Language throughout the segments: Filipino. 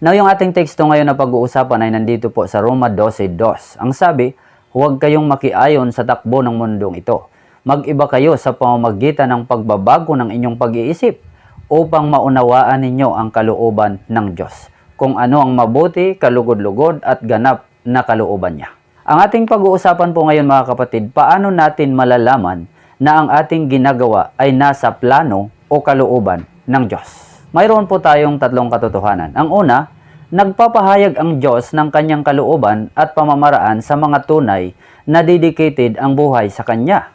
Now, yung ating teksto ngayon na pag-uusapan ay nandito po sa Roma 12.2. Ang sabi, huwag kayong makiayon sa takbo ng mundong ito. Mag-iba kayo sa pamamagitan ng pagbabago ng inyong pag-iisip upang maunawaan ninyo ang kalooban ng Diyos. Kung ano ang mabuti, kalugod-lugod at ganap na kalooban niya. Ang ating pag-uusapan po ngayon mga kapatid, paano natin malalaman na ang ating ginagawa ay nasa plano o kalooban ng Diyos? Mayroon po tayong tatlong katotohanan. Ang una, nagpapahayag ang Diyos ng kanyang kalooban at pamamaraan sa mga tunay na dedicated ang buhay sa Kanya.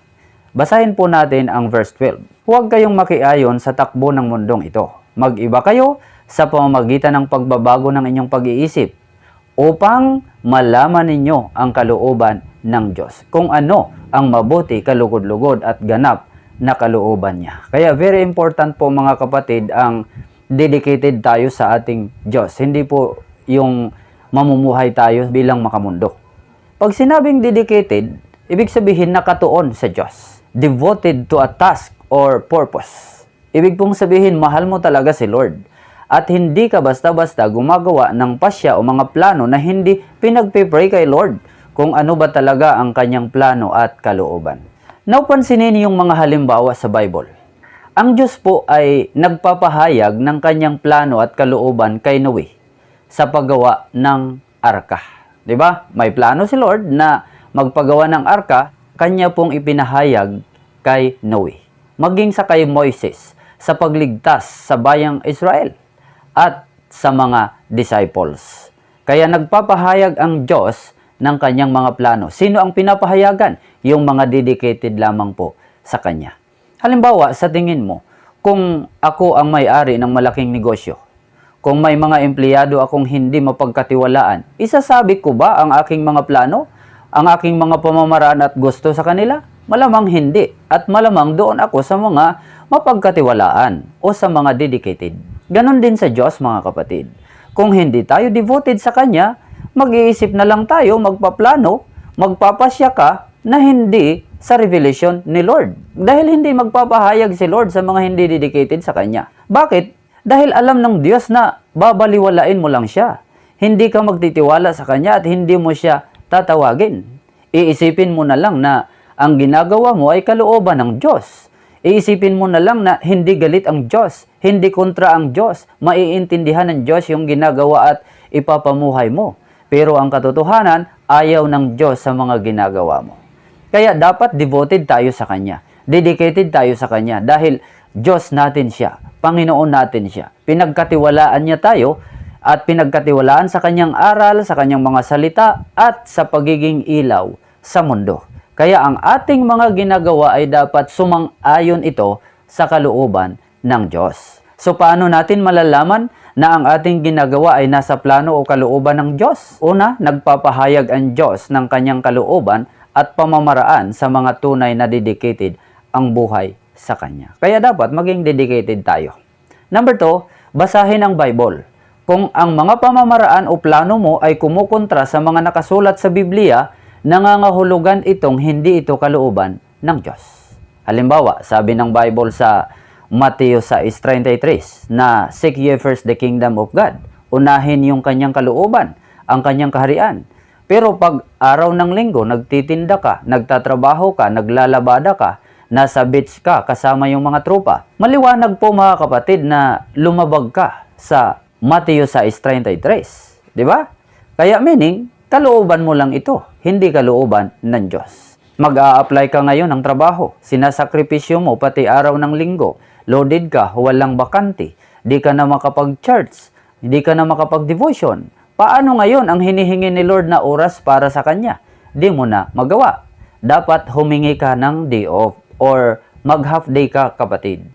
Basahin po natin ang verse 12. Huwag kayong makiayon sa takbo ng mundong ito. Mag-iba kayo sa pamamagitan ng pagbabago ng inyong pag-iisip upang malaman ninyo ang kalooban ng Diyos. Kung ano ang mabuti, kalugod-lugod at ganap na kalooban niya. Kaya very important po mga kapatid ang dedicated tayo sa ating Diyos. Hindi po yung mamumuhay tayo bilang makamundo. Pag sinabing dedicated, ibig sabihin nakatuon sa Diyos. Devoted to a task or purpose. Ibig pong sabihin, mahal mo talaga si Lord. At hindi ka basta-basta gumagawa ng pasya o mga plano na hindi pinagpipray kay Lord kung ano ba talaga ang kanyang plano at kalooban. Now, pansinin yung mga halimbawa sa Bible. Ang Diyos po ay nagpapahayag ng kanyang plano at kalooban kay Noe sa paggawa ng arka. 'Di ba? May plano si Lord na magpagawa ng arka, kanya pong ipinahayag kay Noe. Maging sa kay Moises sa pagligtas sa bayang Israel at sa mga disciples. Kaya nagpapahayag ang Diyos ng kanyang mga plano. Sino ang pinapahayagan? Yung mga dedicated lamang po sa kanya. Halimbawa, sa tingin mo, kung ako ang may-ari ng malaking negosyo, kung may mga empleyado akong hindi mapagkatiwalaan, isasabi ko ba ang aking mga plano, ang aking mga pamamaraan at gusto sa kanila? Malamang hindi. At malamang doon ako sa mga mapagkatiwalaan o sa mga dedicated. Ganon din sa Diyos mga kapatid. Kung hindi tayo devoted sa Kanya, mag-iisip na lang tayo, magpaplano, magpapasya ka na hindi sa revelation ni Lord. Dahil hindi magpapahayag si Lord sa mga hindi dedicated sa Kanya. Bakit? Dahil alam ng Diyos na babaliwalain mo lang siya. Hindi ka magtitiwala sa Kanya at hindi mo siya tatawagin. Iisipin mo na lang na ang ginagawa mo ay kalooban ng Diyos. Iisipin mo na lang na hindi galit ang Diyos, hindi kontra ang Diyos, maiintindihan ng Diyos yung ginagawa at ipapamuhay mo. Pero ang katotohanan, ayaw ng Diyos sa mga ginagawa mo. Kaya dapat devoted tayo sa Kanya. Dedicated tayo sa Kanya dahil Diyos natin siya. Panginoon natin siya. Pinagkatiwalaan niya tayo at pinagkatiwalaan sa Kanyang aral, sa Kanyang mga salita at sa pagiging ilaw sa mundo. Kaya ang ating mga ginagawa ay dapat sumang-ayon ito sa kalooban ng Diyos. So paano natin malalaman na ang ating ginagawa ay nasa plano o kalooban ng Diyos? Una, nagpapahayag ang Diyos ng kanyang kalooban at pamamaraan sa mga tunay na dedicated ang buhay sa Kanya. Kaya dapat maging dedicated tayo. Number two, basahin ang Bible. Kung ang mga pamamaraan o plano mo ay kumukontra sa mga nakasulat sa Biblia, nangangahulugan itong hindi ito kalooban ng Diyos. Halimbawa, sabi ng Bible sa Mateo 6.33 na Seek ye first the kingdom of God. Unahin yung kanyang kalooban, ang kanyang kaharian. Pero pag araw ng linggo, nagtitinda ka, nagtatrabaho ka, naglalabada ka, nasa beach ka kasama yung mga tropa, maliwanag po mga kapatid na lumabag ka sa Mateo 6.33. Di ba? Kaya meaning, kalooban mo lang ito, hindi kalooban ng Diyos. Mag-a-apply ka ngayon ng trabaho, sinasakripisyo mo pati araw ng linggo, loaded ka, walang bakante, di ka na makapag-church, hindi ka na makapag-devotion. Paano ngayon ang hinihingi ni Lord na oras para sa Kanya? Di mo na magawa. Dapat humingi ka ng day off or mag-half day ka kapatid.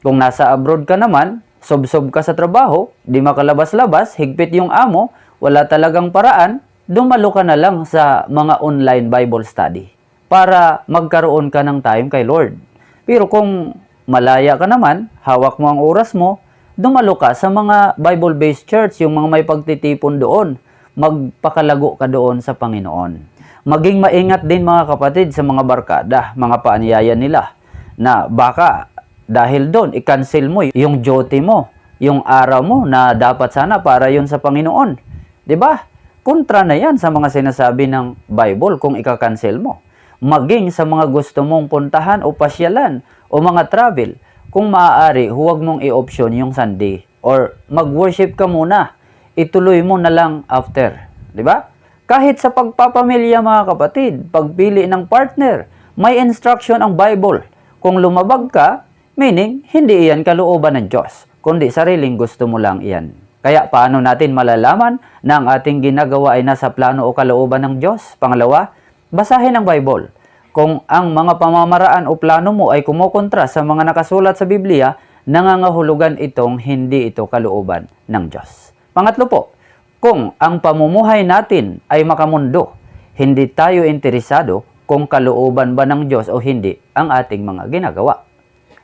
Kung nasa abroad ka naman, sob-sob ka sa trabaho, di makalabas-labas, higpit yung amo, wala talagang paraan, dumalo ka na lang sa mga online Bible study para magkaroon ka ng time kay Lord. Pero kung malaya ka naman, hawak mo ang oras mo, dumalo ka sa mga Bible-based church, yung mga may pagtitipon doon. Magpakalago ka doon sa Panginoon. Maging maingat din mga kapatid sa mga barkada, mga paanyaya nila, na baka dahil doon, i-cancel mo yung duty mo, yung araw mo na dapat sana para yun sa Panginoon. 'Di ba? Kontra na yan sa mga sinasabi ng Bible kung ika-cancel mo. Maging sa mga gusto mong puntahan o pasyalan o mga travel, kung maaari, huwag mong i-option yung Sunday or mag-worship ka muna. Ituloy mo na lang after. 'Di ba? Kahit sa pagpapamilya mga kapatid, pagpili ng partner, may instruction ang Bible. Kung lumabag ka, meaning hindi iyan kalooban ng Diyos, kundi sariling gusto mo lang iyan. Kaya paano natin malalaman na ang ating ginagawa ay nasa plano o kalooban ng Diyos? Pangalawa, basahin ang Bible. Kung ang mga pamamaraan o plano mo ay kumukontra sa mga nakasulat sa Biblia, nangangahulugan itong hindi ito kalooban ng Diyos. Pangatlo po, kung ang pamumuhay natin ay makamundo, hindi tayo interesado kung kalooban ba ng Diyos o hindi ang ating mga ginagawa.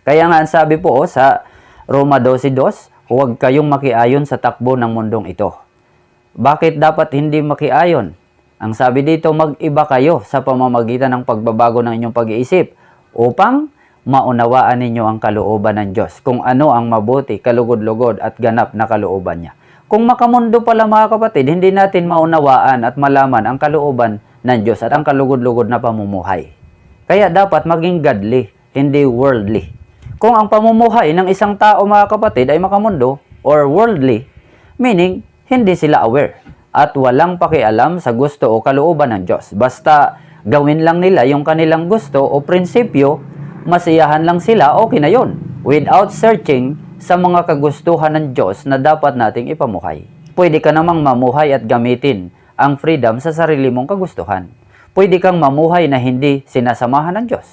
Kaya nga ang sabi po oh, sa Roma 12.2, huwag kayong makiayon sa takbo ng mundong ito. Bakit dapat hindi makiayon? Ang sabi dito, mag-iba kayo sa pamamagitan ng pagbabago ng inyong pag-iisip upang maunawaan ninyo ang kalooban ng Diyos, kung ano ang mabuti, kalugod-lugod at ganap na kalooban niya. Kung makamundo pala mga kapatid, hindi natin maunawaan at malaman ang kalooban ng Diyos at ang kalugod-lugod na pamumuhay. Kaya dapat maging godly, hindi worldly. Kung ang pamumuhay ng isang tao mga kapatid ay makamundo or worldly, meaning hindi sila aware at walang pakialam sa gusto o kalooban ng Diyos. Basta gawin lang nila yung kanilang gusto o prinsipyo, masiyahan lang sila, okay na yon. Without searching sa mga kagustuhan ng Diyos na dapat nating ipamuhay. Pwede ka namang mamuhay at gamitin ang freedom sa sarili mong kagustuhan. Pwede kang mamuhay na hindi sinasamahan ng Diyos.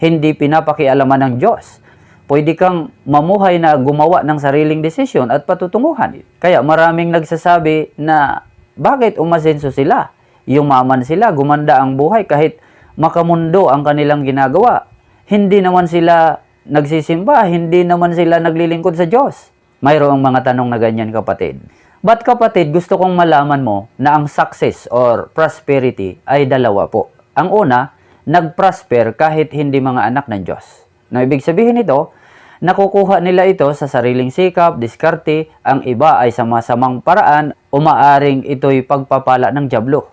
Hindi pinapakialaman ng Diyos. Pwede kang mamuhay na gumawa ng sariling desisyon at patutunguhan. Kaya maraming nagsasabi na bakit umasenso sila? Yumaman sila, gumanda ang buhay kahit makamundo ang kanilang ginagawa. Hindi naman sila nagsisimba, hindi naman sila naglilingkod sa Diyos. Mayroong mga tanong na ganyan kapatid. But kapatid, gusto kong malaman mo na ang success or prosperity ay dalawa po. Ang una, nag-prosper kahit hindi mga anak ng Diyos. Na ibig sabihin nito, nakukuha nila ito sa sariling sikap, diskarte, ang iba ay sa masamang paraan, umaaring ito'y pagpapala ng Diablo.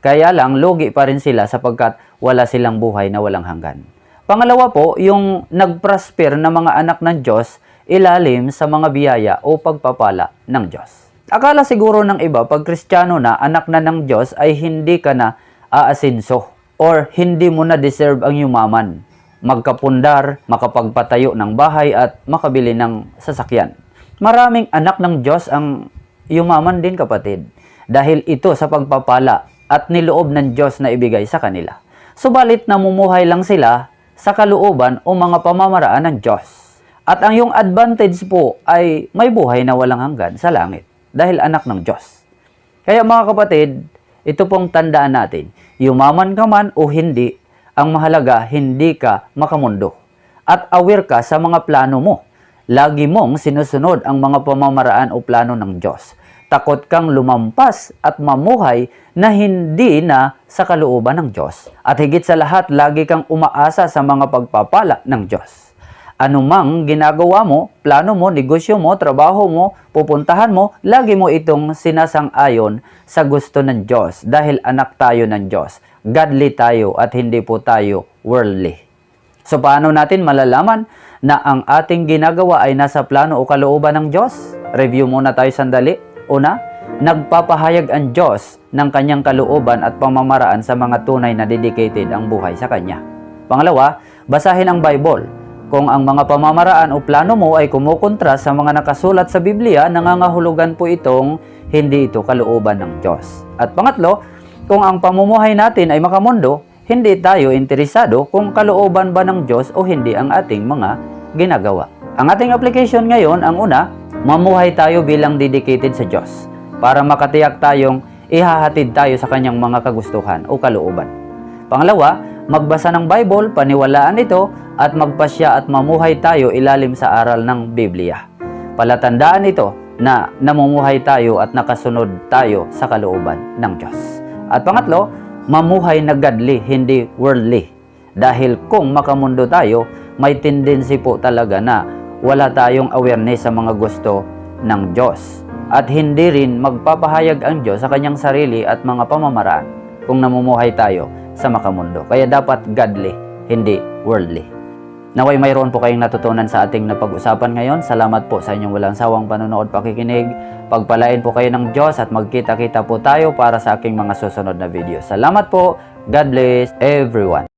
Kaya lang, logi pa rin sila sapagkat wala silang buhay na walang hanggan. Pangalawa po, yung nag-prosper na mga anak ng Diyos, ilalim sa mga biyaya o pagpapala ng Diyos. Akala siguro ng iba, pag kristyano na, anak na ng Diyos, ay hindi ka na aasinso or hindi mo na deserve ang yumaman. Magkapundar, makapagpatayo ng bahay at makabili ng sasakyan. Maraming anak ng Diyos ang yumaman din kapatid dahil ito sa pagpapala at niloob ng Diyos na ibigay sa kanila. Subalit namumuhay lang sila sa kalooban o mga pamamaraan ng Diyos. At ang yung advantage po ay may buhay na walang hanggan sa langit dahil anak ng Diyos. Kaya mga kapatid, ito pong tandaan natin, yumaman ka man o hindi, ang mahalaga hindi ka makamundo. At aware ka sa mga plano mo. Lagi mong sinusunod ang mga pamamaraan o plano ng Diyos. Takot kang lumampas at mamuhay na hindi na sa kalooban ng Diyos. At higit sa lahat, lagi kang umaasa sa mga pagpapala ng Diyos anumang ginagawa mo, plano mo, negosyo mo, trabaho mo, pupuntahan mo, lagi mo itong sinasang-ayon sa gusto ng Diyos dahil anak tayo ng Diyos. Godly tayo at hindi po tayo worldly. So paano natin malalaman na ang ating ginagawa ay nasa plano o kalooban ng Diyos? Review muna tayo sandali. Una, nagpapahayag ang Diyos ng kanyang kalooban at pamamaraan sa mga tunay na dedicated ang buhay sa Kanya. Pangalawa, basahin ang Bible kung ang mga pamamaraan o plano mo ay kumukontra sa mga nakasulat sa Biblia, nangangahulugan po itong hindi ito kalooban ng Diyos. At pangatlo, kung ang pamumuhay natin ay makamundo, hindi tayo interesado kung kalooban ba ng Diyos o hindi ang ating mga ginagawa. Ang ating application ngayon, ang una, mamuhay tayo bilang dedicated sa Diyos para makatiyak tayong ihahatid tayo sa kanyang mga kagustuhan o kalooban. Pangalawa, magbasa ng Bible, paniwalaan ito, at magpasya at mamuhay tayo ilalim sa aral ng Biblia. Palatandaan ito na namumuhay tayo at nakasunod tayo sa kalooban ng Diyos. At pangatlo, mamuhay na godly, hindi worldly. Dahil kung makamundo tayo, may tendency po talaga na wala tayong awareness sa mga gusto ng Diyos. At hindi rin magpapahayag ang Diyos sa kanyang sarili at mga pamamaraan kung namumuhay tayo sa makamundo. Kaya dapat godly, hindi worldly. Naway mayroon po kayong natutunan sa ating napag-usapan ngayon. Salamat po sa inyong walang sawang panonood pakikinig. Pagpalain po kayo ng Diyos at magkita-kita po tayo para sa aking mga susunod na video. Salamat po. God bless everyone.